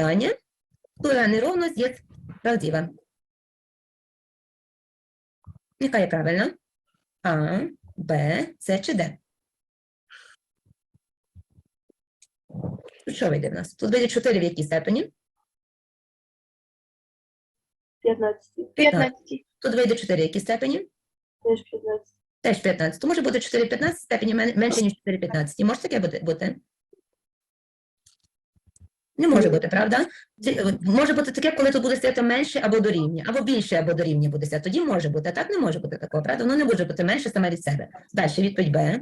складання, która нерівність є правдива. Яка є правильна? А, Б, С чи Д? Тут що вийде в нас? Тут вийде 4 в якій степені? 15. 15. Тут вийде 4 в якій степені? Теж 15. Теж 15. То може бути 4 в 15 степені мен- менше, ніж 4 в 15. Може таке бути? Не може бути, правда? Е, Може бути таке, коли тут буде стояти менше або дорівнює, або більше або дорівнює буде стояти. Тоді може бути, а так не може бути такого, правда? Воно не може бути менше саме від себе. Далі, відповідь Б.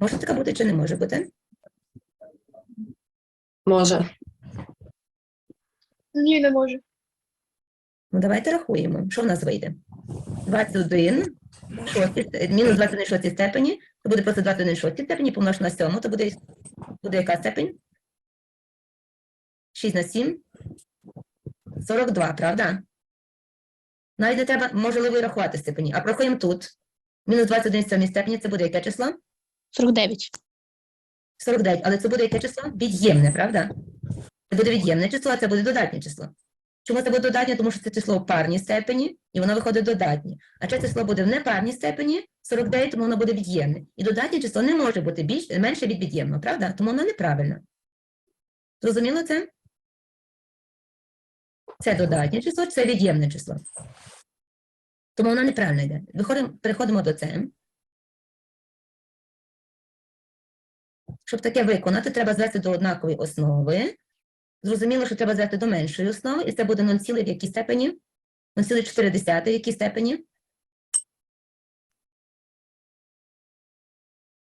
Може така бути чи не може бути? Може. Ні, не може. Ну, давайте рахуємо. Що в нас вийде? 21 шостій, ст- мінус 21 шостій степені, то буде просто 21 шостій степені, помножити на 7, то буде, буде яка степень? 6 на 7? 42, правда? Навіть не треба, можливо, рахувати степені. А порахуємо тут. Мінус 21 в сьомій степені, це буде яке число? 49. 49, але це буде яке число? Від'ємне, правда? Це буде від'ємне число, а це буде додатнє число. Чому це буде додатнє? Тому що це число в парній степені, і воно виходить додатнє. А це число буде в непарній степені 49, тому воно буде від'ємне. І додатнє число не може бути більш, менше від від'ємного, правда? Тому воно неправильно. Зрозуміло це? Це додатнє число, це від'ємне число. Тому воно неправильно йде. Виходимо, переходимо до це. Щоб таке виконати, треба звести до однакової основи. Зрозуміло, що треба звести до меншої основи, і це буде 0, в якій степені? 0,4 в якій степені?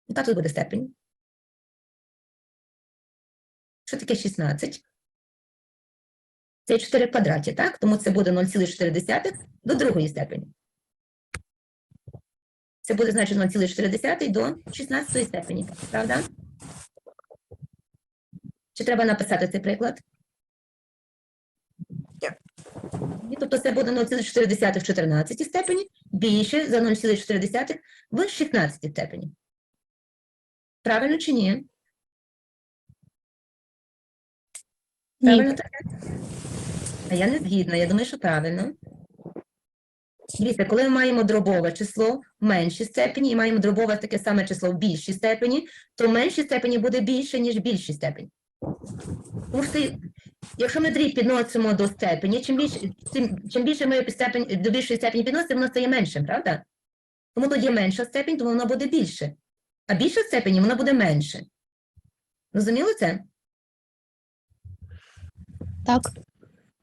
Яка тут буде степень? Що таке 16? Це 4 в квадраті, так? Тому це буде 0,4 до другої степені. Це буде, значить, 0,4 до 16 степені, правда? Чи треба написати цей приклад? Ні, тобто це буде 0,4 в 14 степені, більше за 0,4 в 16 степені. Правильно чи ні? Ні. Правильно таке? А я не згідна, я думаю, що правильно. Дивіться, коли ми маємо дробове число в меншій степені і маємо дробове таке саме число в більшій степені, то в меншій степені буде більше, ніж в більшій степені. Якщо ми дріб підносимо до степені, чим більше, чим, більше ми степень, до більшої степені підносимо, воно стає меншим, правда? Тому тоді менша степень, тому воно буде більше. А більша степені воно буде менше. Розуміли це? Так.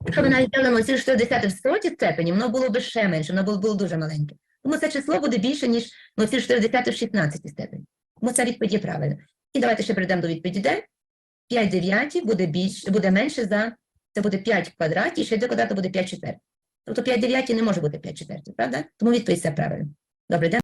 Якщо ми навіть взяли 0,4 в соті степені, воно було б ще менше, воно було, було дуже маленьке. Тому це число буде більше, ніж 0,4 в 16 степені. Тому ця відповідь є правильна. І давайте ще перейдемо до відповіді Д. 5 дев'ятій буде більше, буде менше за, це буде 5 в квадраті, і 6 до квадрату буде 5 четвертих. Тобто 5 дев'ятій не може бути 5 четвертих, правда? Тому відповідь це правильно. Добре, йдемо